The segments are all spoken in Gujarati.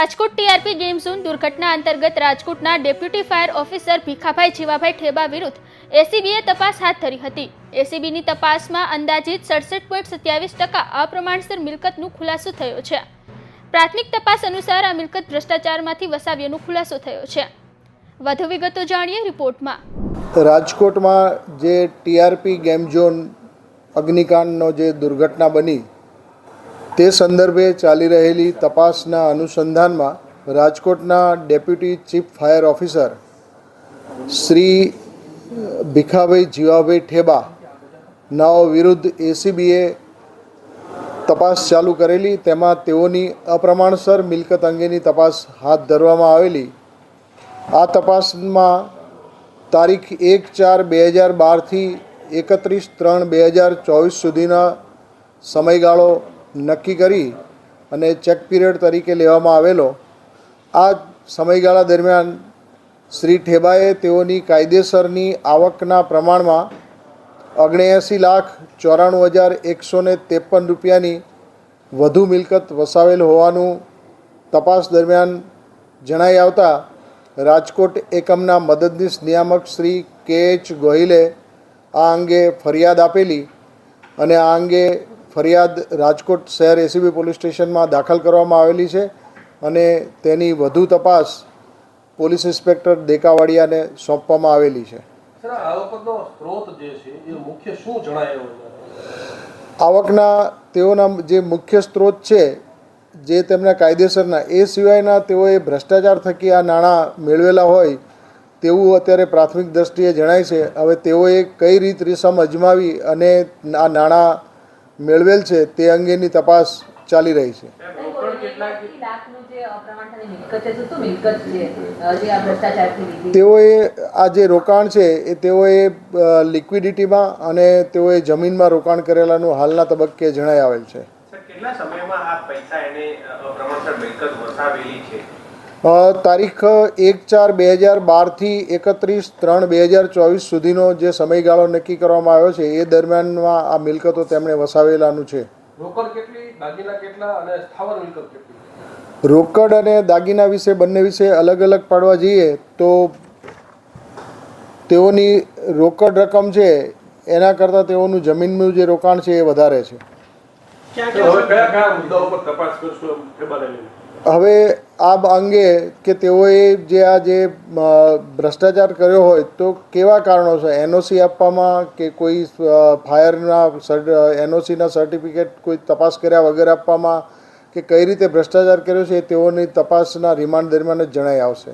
રાજકોટ ટીઆરપી ગેમ ઝોન દુર્ઘટના અંતર્ગત રાજકોટના deputy fire officer Bhikhabhai Jivabhai Theba વિરુદ્ધ એસીબીએ તપાસ હાથ ધરી હતી. એસીબીની તપાસમાં અંદાજિત સડસઠ પોઈન્ટ સત્યાવીસ ટકા અપ્રમાણસર મિલકતનું ખુલાસો થયો છે. પ્રાથમિક તપાસ અનુસાર આ મિલકત ભ્રષ્ટાચારમાંથી વસાવ્યાનો ખુલાસો થયો છે. વધુ વિગતો જાણીએ રિપોર્ટમાં. રાજકોટમાં જે ટીઆરપી ગેમ ઝોન અગ્નિકાંડનો જે દુર્ઘટના બની તે સંદર્ભે ચાલી રહેલી તપાસના અનુસંધાનમાં રાજકોટના deputy chief fire officer Shri Bhikhabhai Jivabhai Theba નાઓ વિરુદ્ધ એસીબીએ તપાસ ચાલુ કરેલી. તેમાં તેઓની અપ્રમાણસર મિલકત અંગેની તપાસ હાથ ધરવામાં આવેલી. આ તપાસમાં તારીખ એક ચાર બે હજાર બારથી એકત્રીસ ત્રણ બે હજાર ચોવીસ સુધીના સમયગાળો નક્કી કરી અને ચેક પીરિયડ તરીકે લેવામાં આવેલો. આ સમયગાળા દરમિયાન શ્રી ઠેબાએ તેઓની કાયદેસરની આવકના પ્રમાણમાં ઓગણએંસી લાખ ચોરાણું હજાર એકસો ને ત્રેપન રૂપિયાની વધુ મિલકત વસાવેલ હોવાનું તપાસ દરમિયાન જણાઈ આવતા રાજકોટ એકમના મદદનીશ નિયામક શ્રી કે એચ ગોહિલે આ અંગે ફરિયાદ આપેલી અને આ અંગે ફરિયાદ રાજકોટ શહેર એસીબી પોલીસ સ્ટેશનમાં દાખલ કરવામાં આવેલી છે અને તેની વધુ તપાસ પોલીસ ઇન્સ્પેક્ટર દેકાવાડિયાને સોંપવામાં આવેલી છે? આવકના તેઓના જે મુખ્ય સ્ત્રોત છે જે તેમના કાયદેસરના એ સિવાયના તેઓએ ભ્રષ્ટાચાર થકી આ નાણાં મેળવેલા હોય તેવું અત્યારે પ્રાથમિક દ્રષ્ટિએ જણાય છે હવે તેઓએ કઈ રીત રીસમ અજમાવી અને આ નાણાં મેળવેલ છે તે અંગેની તપાસ ચાલી રહી છે. તેઓએ આ જે રોકાણ છે એ તેઓએ લિક્વિડિટીમાં અને તેઓએ જમીનમાં રોકાણ કરેલાનું હાલના તબક્કે જણાઈ આવેલ છે. કેટલા સમયમાં આ પૈસા એને પ્રમાણસર મિલકત વસાવેલી છે? તારીખ એક ચાર બે હજાર બારથી એકત્રીસ ત્રણ બે હજાર ચોવીસ સુધીનો જે સમયગાળો નક્કી કરવામાં આવ્યો છે એ દરમિયાનમાં આ મિલકતો તેમણે વસાવેલાનું છે. રોકડ અને દાગીના વિશે બંને વિશે અલગ અલગ પાડવા જઈએ તો તેઓની રોકડ રકમ છે એના કરતાં તેઓનું જમીનનું જે રોકાણ છે એ વધારે છે. હવે આ અંગે કે તેઓએ જે આ જે ભ્રષ્ટાચાર કર્યો હોય તો કેવા કારણો છે એનઓસી આપવામાં કે કોઈ ફાયરના એનઓસીના સર્ટિફિકેટ કોઈ તપાસ કર્યા વગર આપવામાં કે કઈ રીતે ભ્રષ્ટાચાર કર્યો છે એ તેઓની તપાસના રિમાન્ડ દરમિયાન જ જણાઈ આવશે.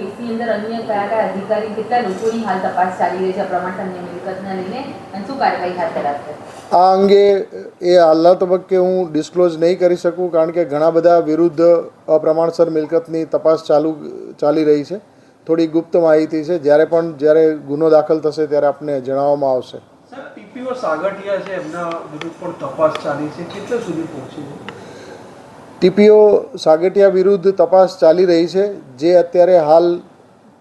કેસની અંદર અન્ય કયા કયા અધિકારી કેટલા લોકોની હાલ તપાસ ચાલી રહી છે પ્રમાણસરની મિલકતને લઈને અને શું કાર્યવાહી હાથ ધરાશે? આ અંગે એ હાલના તબક્કે હું ડિસ્ક્લોઝ નહીં કરી શકું કારણ કે ઘણા બધા વિરુદ્ધ અપ્રમાણસર મિલકતની તપાસ ચાલુ ચાલી રહી છે. થોડી ગુપ્ત માહિતી છે જ્યારે પણ જ્યારે ગુનો દાખલ થશે ત્યારે આપને જણાવવામાં આવશે. સાગઠિયા છે એમના વિરુદ્ધ પણ તપાસ ચાલી છે કેટલે સુધી પહોંચી છે? ટીપીઓ સાગેટિયા વિરુદ્ધ તપાસ ચાલી રહી છે જે અત્યારે હાલ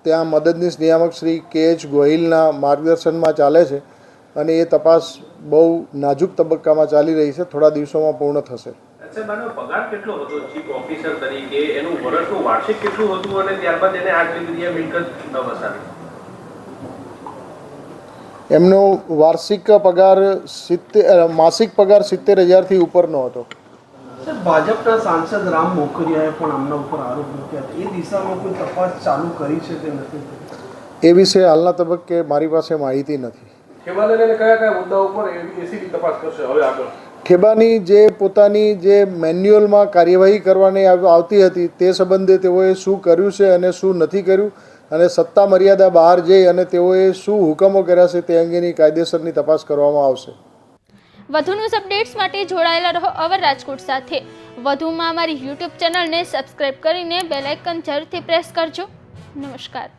ત્યાં મદદનીશ નિયામક શ્રી કે એચ ગોહિલના માર્ગદર્શનમાં ચાલે છે અને એ તપાસ બહુ નાજુક તબક્કામાં ચાલી રહી છે થોડા દિવસોમાં પૂર્ણ થશે. એમનો વાર્ષિક પગાર સિત્તેર માસિક પગાર સિત્તેર હજારથી ઉપરનો હતો. ભાજપના સાંસદ રામ મોકરિયાએ પણ આમના ઉપર આરોપ મૂક્યા હતા. એ દિશામાં કોઈ તપાસ ચાલુ કરી છે કે નથી? એ વિશે હાલના તબક્કે મારી પાસે માહિતી નથી. ઠેબાની જે પોતાની જે મેન્યુઅલમાં કાર્યવાહી કરવાની આવતી હતી તે સંબંધે તેઓએ શું કર્યું છે અને શું નથી કર્યું અને સત્તા મર્યાદા બહાર જઈ અને તેઓએ શું હુકમો કર્યા છે તે અંગેની કાયદેસરની તપાસ કરવામાં આવશે. વધુ ન્યૂઝ અપડેટ્સ માટે જોડાયેલા રહો અવર રાજકોટ સાથે. વધુમાં અમારી યુટ્યુબ ચેનલને સબસ્ક્રાઇબ કરીને બેલ આઇકન જરૂરથી પ્રેસ કરજો. નમસ્કાર.